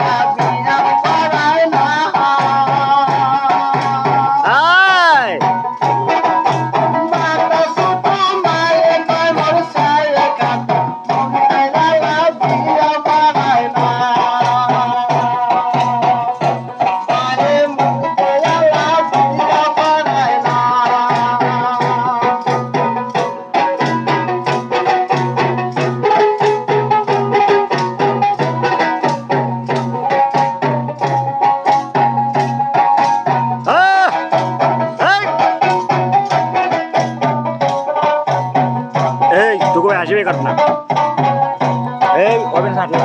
saudade. তো আসবে কারণ এই ওভেন সাথে